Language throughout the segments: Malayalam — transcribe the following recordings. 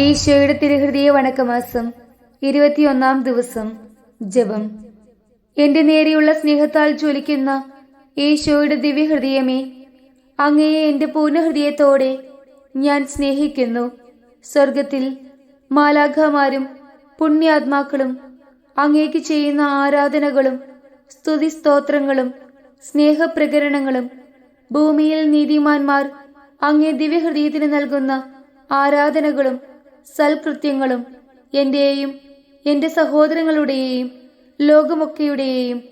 ഈശോയുടെ തിരുഹൃദയ വണക്കമാസം ഇരുപത്തിയൊന്നാം ദിവസം ജപം. എന്റെ നേരെയുള്ള സ്നേഹത്താൽ ജ്വലിക്കുന്ന ഈശോയുടെ ദിവ്യഹൃദയമേ അങ്ങയെ എന്റെ പൂർണഹൃദയത്തോടെ ഞാൻ സ്നേഹിക്കുന്നു. സ്വർഗത്തിൽ മാലാഖമാരും പുണ്യാത്മാക്കളും അങ്ങേക്ക് ചെയ്യുന്ന ആരാധനകളും സ്തുതി സ്തോത്രങ്ങളും സ്നേഹപ്രകരണങ്ങളും ഭൂമിയിൽ നീതിമാന്മാർ അങ്ങേ ദിവ്യഹൃദയത്തിന് നൽകുന്ന ആരാധനകളും സൽകൃത്യങ്ങളും എന്റെയും എന്റെ സഹോദരങ്ങളുടെയും ലോകമൊക്കെയുടെയും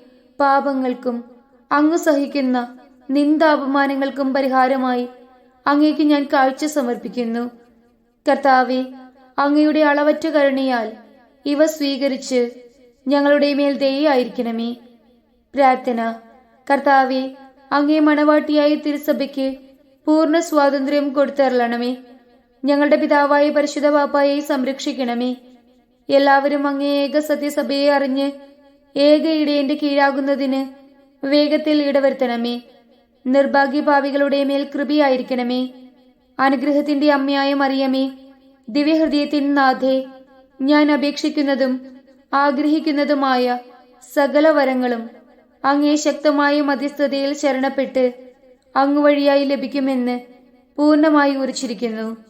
പാപങ്ങൾക്കും അങ്ങ് സഹിക്കുന്ന നിന്ദാപമാനങ്ങൾക്കും പരിഹാരമായി അങ്ങേക്ക് ഞാൻ കാഴ്ച സമർപ്പിക്കുന്നു. കർത്താവെ അങ്ങയുടെ അളവറ്റ കരുണയാൽ ഇവ സ്വീകരിച്ച് ഞങ്ങളുടെ മേൽ ദയായിരിക്കണമേ പ്രാർത്ഥന. കർത്താവെ അങ്ങേ മണവാട്ടിയായ തിരുസഭയ്ക്ക് പൂർണ സ്വാതന്ത്ര്യം കൊടുത്തരളണമേ. ഞങ്ങളുടെ പിതാവായ പരിശുദ്ധ പാപ്പായെ സംരക്ഷിക്കണമേ. എല്ലാവരും അങ്ങേ ഏക സത്യസഭയെ അറിഞ്ഞ് ഏക ഇടയന്റെ കീഴാകുന്നതിന് വേഗത്തിൽ ഇടവരുത്തണമേ. നിർഭാഗ്യഭാവികളുടെ മേൽ കൃപയായിരിക്കണമേ. അനുഗ്രഹത്തിന്റെ അമ്മയായ മറിയമേ ദിവ്യഹൃദയത്തിൻ നാഥേ ഞാൻ അപേക്ഷിക്കുന്നതും ആഗ്രഹിക്കുന്നതുമായ സകല വരങ്ങളും അങ്ങേ ശക്തമായ മധ്യസ്ഥതയിൽ ശരണപ്പെട്ട് അങ്ങുവഴിയായി ലഭിക്കുമെന്ന് പൂർണമായി ഉറച്ചിരിക്കുന്നു.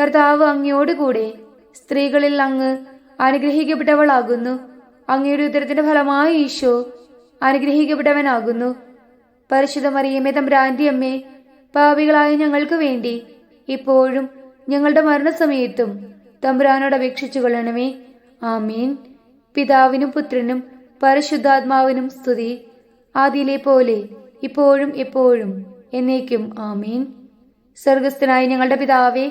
കർത്താവ് അങ്ങയോടുകൂടെ സ്ത്രീകളിൽ അങ്ങ് അനുഗ്രഹിക്കപ്പെട്ടവളാകുന്നു. അങ്ങയുടെ ഉദരത്തിന്റെ ഫലമായി ഈശോ അനുഗ്രഹിക്കപ്പെട്ടവനാകുന്നു. പരിശുദ്ധ തമ്പ്രാന്റെ അമ്മേ പാപികളായ ഞങ്ങൾക്ക് വേണ്ടി ഇപ്പോഴും ഞങ്ങളുടെ മരണസമയത്തും തമ്പുരാനോട് അപേക്ഷിച്ചു കൊള്ളണമേ. ആമീൻ. പിതാവിനും പുത്രനും പരിശുദ്ധാത്മാവിനും സ്തുതി. ആദിയിലെ പോലെ ഇപ്പോഴും എപ്പോഴും എന്നേക്കും ആമീൻ. സ്വർഗസ്ഥനായ ഞങ്ങളുടെ പിതാവേ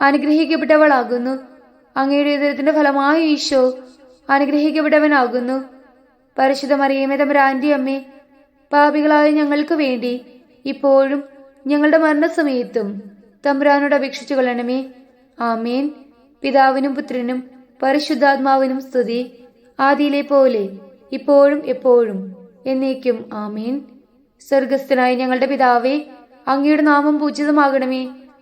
അനുഗ്രഹിക്കപ്പെട്ടവളാകുന്നു. അങ്ങയുടെ ഉദരത്തിന്റെ ഫലമായി ഈശോ അനുഗ്രഹിക്കപ്പെട്ടവനാകുന്നു. പരിശുദ്ധ മറിയമേ തമ്പുരാന്റെ അമ്മേ പാപികളായ ഞങ്ങൾക്ക് വേണ്ടി ഇപ്പോഴും ഞങ്ങളുടെ മരണസമയത്തും തമ്പുരാനോട് അപേക്ഷിച്ചു കൊള്ളണമേ. ആമേൻ. പിതാവിനും പുത്രനും പരിശുദ്ധാത്മാവിനും സ്തുതി. ആദിയിലെ പോലെ ഇപ്പോഴും എപ്പോഴും എന്നേക്കും ആമേൻ. സ്വർഗസ്ഥനായ ഞങ്ങളുടെ പിതാവേ അങ്ങയുടെ നാമം പൂജിതമാകണമേ.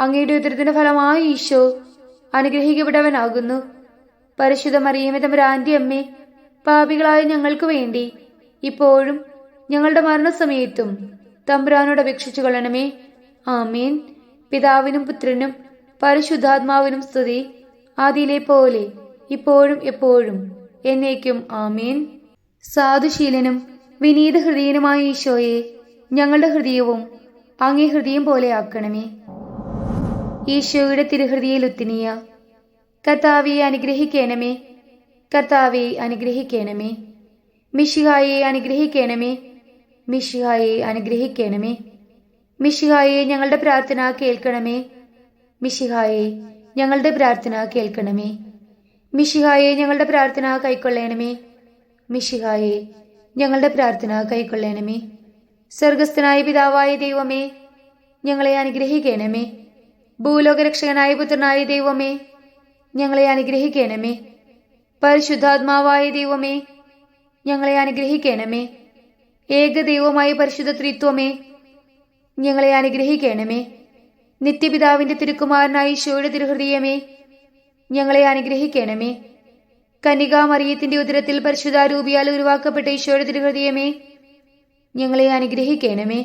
അങ്ങയുടെ ഉദരത്തിന്റെ ഫലമായി ഈശോ അനുഗ്രഹിക്കപ്പെട്ടവനാകുന്നു. പരിശുദ്ധ മറിയമേ തമ്പുരാന്റെ അമ്മേ പാപികളായ ഞങ്ങൾക്ക് വേണ്ടി ഇപ്പോഴും ഞങ്ങളുടെ മരണസമയത്തും തമ്പുരാനോട് അപേക്ഷിച്ചു കൊള്ളണമേ. ആമീൻ. പിതാവിനും പുത്രനും പരിശുദ്ധാത്മാവിനും സ്തുതി. ആദിയിലെ പോലെ ഇപ്പോഴും എപ്പോഴും എന്നേക്കും ആമീൻ. സാധുശീലനും വിനീത ഹൃദയനുമായ ഈശോയെ ഞങ്ങളുടെ ഹൃദയവും അങ്ങേ ഹൃദയം പോലെ ആക്കണമേ. ഈശോയുടെ തിരുഹൃതിയിൽ ഉത്തിനിയ. കർത്താവെ അനുഗ്രഹിക്കേണമേ. കർത്താവെ അനുഗ്രഹിക്കേണമേ. മിഷിഹായെ അനുഗ്രഹിക്കേണമേ. മിഷിഹായെ അനുഗ്രഹിക്കേണമേ. മിഷിഹായെ ഞങ്ങളുടെ പ്രാർത്ഥന കേൾക്കണമേ. മിഷിഹായെ ഞങ്ങളുടെ പ്രാർത്ഥന കേൾക്കണമേ. മിഷിഹായെ ഞങ്ങളുടെ പ്രാർത്ഥന കൈക്കൊള്ളണമേ. മിഷിഹായെ ഞങ്ങളുടെ പ്രാർത്ഥന കൈക്കൊള്ളണമേ. സ്വർഗസ്ഥനായ പിതാവായ ദൈവമേ ഞങ്ങളെ അനുഗ്രഹിക്കണമേ. ഭൂലോകരക്ഷകനായ പുത്രനായ ദൈവമേ ഞങ്ങളെ അനുഗ്രഹിക്കണമേ. പരിശുദ്ധാത്മാവായ ദൈവമേ ഞങ്ങളെ അനുഗ്രഹിക്കണമേ. ഏകദൈവമായ പരിശുദ്ധ ത്രിത്വമേ ഞങ്ങളെ അനുഗ്രഹിക്കണമേ. നിത്യപിതാവിന്റെ തിരുക്കുമാരനായ ഈശോയുടെ തിരുഹൃദയമേ ഞങ്ങളെ അനുഗ്രഹിക്കണമേ. കനികാമറിയത്തിന്റെ ഉദരത്തിൽ പരിശുദ്ധാരൂപിയാൽ ഉരുവാക്കപ്പെട്ട ഈശോയുടെ തിരുഹൃദയമേ ഞങ്ങളെ അനുഗ്രഹിക്കണമേ.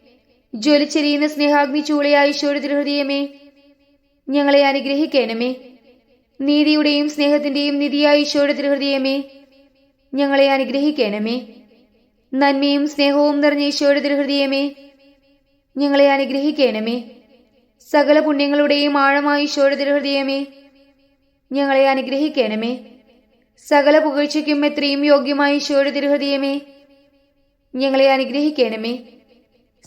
ജ്വലിച്ചെരിയുന്ന സ്നേഹാഗ്നി ചൂളയായ ഈശോയുടെ തിരുഹൃദയമേ ഞങ്ങളെ അനുഗ്രഹിക്കണമേ. നീതിയുടെയും സ്നേഹത്തിന്റെയും നിധിയായ ഈശോയുടെ തിരുഹൃദയമേ ഞങ്ങളെ അനുഗ്രഹിക്കണമേ. നന്മയും സ്നേഹവും നിറഞ്ഞ ഈശോയുടെ ഞങ്ങളെ അനുഗ്രഹിക്കണമേ. സകല പുണ്യങ്ങളുടെയും ആഴമായ ഈശോയുടെ തിരുഹൃദയമേ ഞങ്ങളെ അനുഗ്രഹിക്കണമേ. സകല പുകഴ്ചയ്ക്കും എത്രയും യോഗ്യമായ ഈശോയുടെ തിരുഹൃദയമേ ഞങ്ങളെ അനുഗ്രഹിക്കണമേ.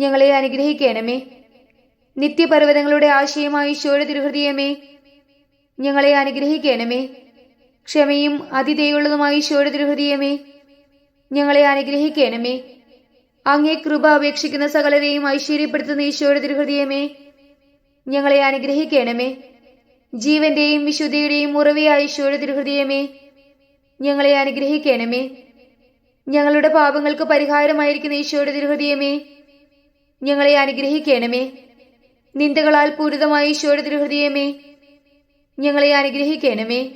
ഞങ്ങളെ അനുഗ്രഹിക്കണമേ. നിത്യപർവതങ്ങളുടെ ആശയമായ ഈശോയുടെ തിരുഹൃദയമേ ഞങ്ങളെ അനുഗ്രഹിക്കണമേ. ക്ഷമയും അതിഥേയുള്ളതുമായ ഈശോയുടെ തിരുഹൃദയമേ ഞങ്ങളെ അനുഗ്രഹിക്കണമേ. അങ്ങേ കൃപ അപേക്ഷിക്കുന്ന സകലരെയും ഐശ്വര്യപ്പെടുത്തുന്ന ഈശോയുടെ തിരുഹൃദയമേ ഞങ്ങളെ അനുഗ്രഹിക്കണമേ. ജീവന്റെയും വിശുദ്ധിയുടെയും ഉറവയായ ഈശോയുടെ തിരുഹൃദയമേ ഞങ്ങളെ അനുഗ്രഹിക്കണമേ. ഞങ്ങളുടെ പാപങ്ങൾക്ക് പരിഹാരമായിരിക്കുന്ന ഈശോയുടെ തിരുഹൃദയമേ ഞങ്ങളെ അനുഗ്രഹിക്കണമേ. നിന്ദകളാൽ പൂരിതമായ ഈശോയുടെ തിരുഹൃദയമേ ഞങ്ങളെ അനുഗ്രഹിക്കണമേ.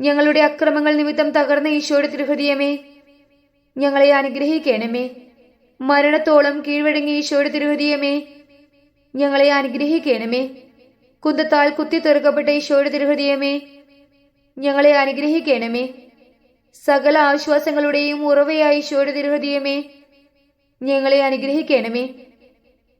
ഞങ്ങളുടെ അക്രമങ്ങൾ നിമിത്തം തകർന്ന ഈശോയുടെ തിരുഹൃദയമേ ഞങ്ങളെ അനുഗ്രഹിക്കണമേ. മരണത്തോളം കീഴ്വഴങ്ങിയ ഈശോയുടെ തിരുഹൃദയമേ ഞങ്ങളെ അനുഗ്രഹിക്കണമേ. കുന്തത്താൽ കുത്തി തീർക്കപ്പെട്ട ഈശോയുടെ തിരുഹൃദയമേ ഞങ്ങളെ അനുഗ്രഹിക്കണമേ. സകല ആശ്വാസങ്ങളുടെയും ഉറവയായ ഈശോയുടെ തിരുഹൃദയമേ ഞങ്ങളെ അനുഗ്രഹിക്കണമേ.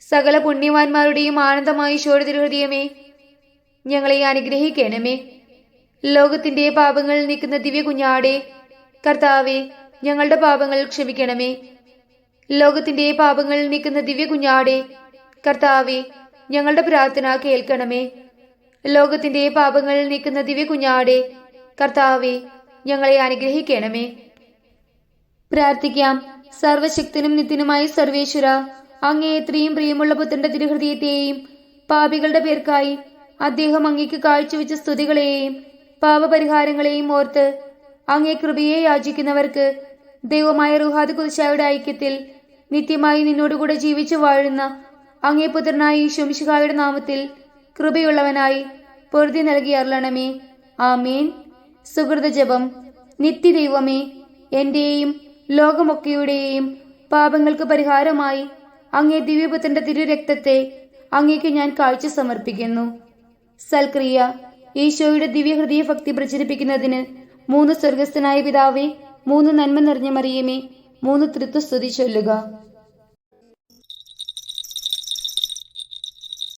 സകല പുണ്യവാന്മാരുടെയും ആനന്ദമായ ഈശോയുടെ തിരുഹൃദയമേ ഞങ്ങളെ അനുഗ്രഹിക്കണമേ. ലോകത്തിന്റെ പാപങ്ങളിൽ നീക്കുന്ന ദിവ്യ കുഞ്ഞാടെ കർത്താവെ ഞങ്ങളുടെ പാപങ്ങൾ ക്ഷമിക്കണമേ. ലോകത്തിന്റെ പാപങ്ങളിൽ നീക്കുന്ന ദിവ്യ കുഞ്ഞാടെ കർത്താവെ ഞങ്ങളുടെ പ്രാർത്ഥന കേൾക്കണമേ. ലോകത്തിന്റെ പാപങ്ങളിൽ നീക്കുന്ന ദിവ്യ കുഞ്ഞാടെ കർത്താവെ ഞങ്ങളെ അനുഗ്രഹിക്കണമേ. പ്രാർത്ഥിക്കാം. സർവശക്തനും നിത്യനുമായ സർവേശ്വര അങ്ങേ എത്രയും പ്രിയമുള്ള പുത്രന്റെ തിരുഹൃദയത്തെയും പാപികളുടെ പേർക്കായി അദ്ദേഹം അങ്ങേക്ക് കാഴ്ചവെച്ച സ്തുതികളെയും പാപപരിഹാരങ്ങളെയും ഓർത്ത് അങ്ങേ കൃപയെ യാചിക്കുന്നവർക്ക് ദൈവമായ റുഹാദ് കുതിശായുടെ ഐക്യത്തിൽ നിത്യമായി നിന്നോടുകൂടെ ജീവിച്ചു വാഴുന്ന അങ്ങേ പുത്രനായി ഈശോമിശിഹായുടെ നാമത്തിൽ കൃപയുള്ളവനായി പൊറുതി നൽകി അരുളണമേ. ആമീൻ. സുഹൃത ജപം. നിത്യദൈവമേ എന്റെയും ലോകമൊക്കെയുടെയും പാപങ്ങൾക്ക് പരിഹാരമായി അങ്ങേ ദിവ്യപുത്രന്റെ തിരുരക്തത്തെ അങ്ങേക്ക് ഞാൻ കാഴ്ച സമർപ്പിക്കുന്നു. സൽക്രിയ ഈശോയുടെ ദിവ്യഹൃദയ ഭക്തി പ്രചരിപ്പിക്കുന്നതിന് മൂന്ന് സ്വർഗസ്ഥനായ പിതാവേ മൂന്ന് നന്മ നിറഞ്ഞ മറിയമേ മൂന്ന് തൃത്വസ്തുതി ചൊല്ലുക.